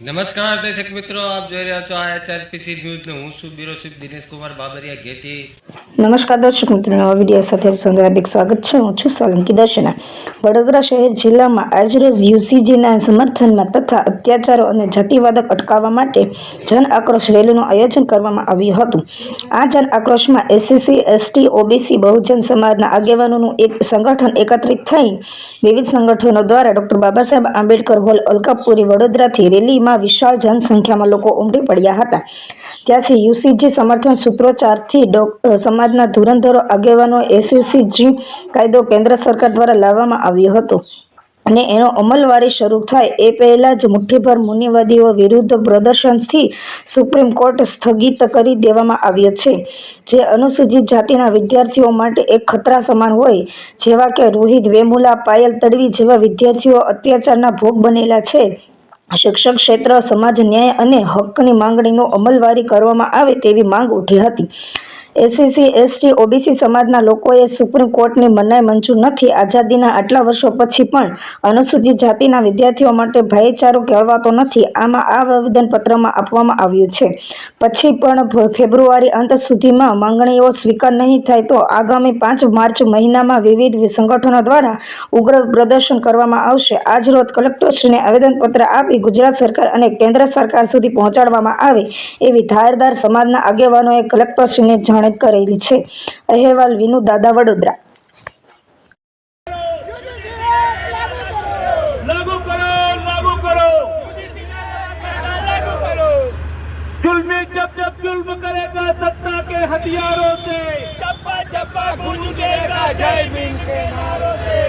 નમસ્કાર, દર્શક મિત્રો, આપ જોઈ રહ્યા છો આઈઆરપીસી ન્યૂઝ ને હું છું બ્યુરો ચીફ દિનેશ કુમાર બાબરિયા ઘેટી નમસ્કાર દર્શક મિત્રો નવા વીડિયો સાથે હાર્દિક સ્વાગત છે. હું છું સોલંકી દર્શના. વડોદરા શહેર જિલ્લામાં આજરોજ યુસીજીના સમર્થનમાં તથા અત્યાચારો અને જાતિવાદક અટકાવવા માટે જન આક્રોશ રેલીનું આયોજન કરવામાં આવ્યું હતું. આ જન આક્રોશમાં S C C S T, O B C, Bahujan સમાજના આગેવાનોનું એક સંગઠન એકત્રિત થઈ વિવિધ સંગઠનો દ્વારા ડૉક્ટર બાબા સાહેબ આંબેડકર હોલ, અલકાપુરી, વડોદરાથી રેલીમાં વિશાળ જનસંખ્યામાં લોકો ઉમટી પડ્યા હતા. ત્યાંથી યુસીજી સમર્થન સૂત્રોચ્ચારથી ડો- સમાજના ધુરંધરો આગેવાનો એસએસસીજી કાયદો કેન્દ્ર સરકાર દ્વારા લાવવામાં આવ્યો હતો. અને એનો અમલવારી શરૂ થાય એ પહેલાં જ મુઠ્ઠીભર મુનિવાદીઓ વિરુદ્ધ પ્રદર્શનથી સુપ્રીમ કોર્ટ સ્થગિત કરી દેવામાં આવ્યો છે. જે અનુસૂચિત જાતિના વિદ્યાર્થીઓ માટે એક ખતરા સમાન હોય, જેવા કે રોહિત વેમુલા, પાયલ તડવી જેવા વિદ્યાર્થીઓ અત્યાચારના ભોગ બનેલા છે. શિક્ષક ક્ષેત્ર, સમાજ ન્યાય અને હકની માંગણીનો અમલવારી કરવામાં આવે તેવી માંગ ઉઠી હતી. એસસીસી એસટી ઓબીસી સમાજના લોકોએ સુપ્રીમ કોર્ટની મનાઈ મંજૂર નથી. આઝાદીના આટલા વર્ષો પછી પણ અનુસૂચિત જાતિના વિદ્યાર્થીઓ માટે ભાઈચારો કહેવાતો નથી. આમાં આ આવેદનપત્રમાં આપવામાં આવ્યું છે. પછી પણ ફેબ્રુઆરી અંત સુધીમાં માંગણીઓ સ્વીકાર નહીં થાય તો આગામી પાંચ માર્ચ મહિનામાં વિવિધ સંગઠનો દ્વારા ઉગ્ર પ્રદર્શન કરવામાં આવશે. આજરોજ કલેક્ટરશ્રીને આવેદનપત્ર આપી ગુજરાત સરકાર અને કેન્દ્ર સરકાર સુધી પહોંચાડવામાં આવે એવી ધારદાર સમાજના આગેવાનોએ કલેક્ટરશ્રીને જાણ કરેલી છે અહેવાલ વિનુ દાદા વડોદરા लागू करो लागू करो लागू करो जुल्मी जब जब जुल्म करेगा सत्ता के हथियारों से चप्पा चप्पा गूंजेगा जय भीम के नारों से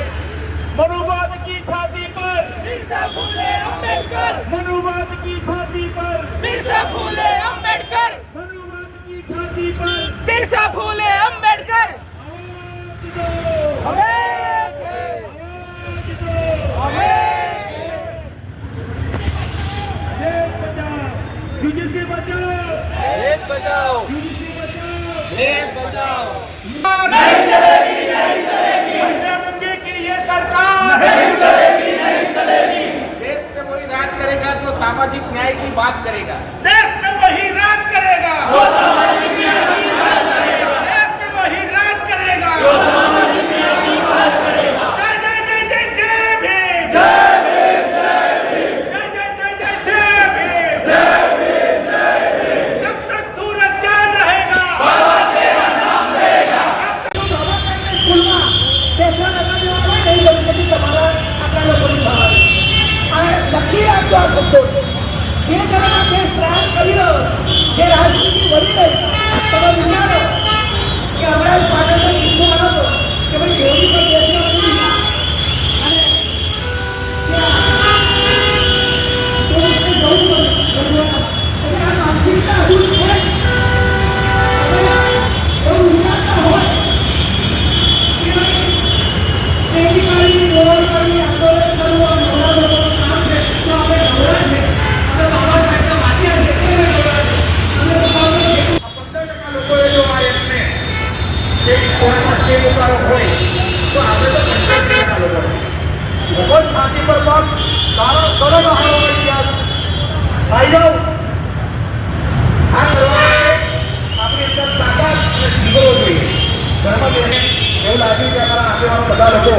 मनुवाद की छाती पर बिरसा फुले अंबेडकर मनुवाद की छाती पर बिरसा फुले अंबेडकर मनुवाद की छाती पर फूले अंबेडकर अंबेडकर देश बचाओ। यूजीसी बचाओ। देश बचाओ। यूजीसी बचाओ। देश बचाओ नहीं चलेगी શબ્દો જે તમારા દેશ ત્રાસ કરી રહ્યો જે રાજનીતિ વધી રહી તમે વિચારો કોર્ટમાં હોય, તો આપણે તો પંદર ટકા લોકો ભગવાન છાતી પર પગ કારણ કરો તો હારો વળી ગયા જાઓ. આ કરવા આપણી અંદર તાકાત અને જીવો જોઈએ. ઘરમાં બેને એવું લાગ્યું કે અમારા આગેવાનો બધા લોકો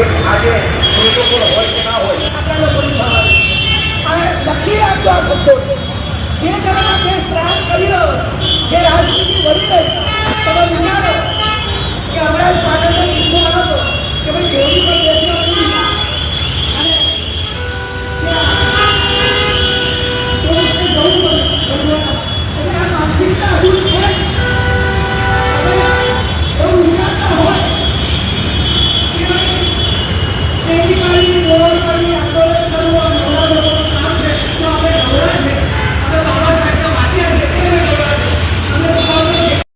એક આજે પ્રોટોકોલ હોય કે ના હોય. આપણા લોકોની ભાવના અને લખી રાખજો આ જે તમારા દેશ ત્રાસ કરી રહ્યો જે રાજનીતિ વધી રહી તમે વિચારો કે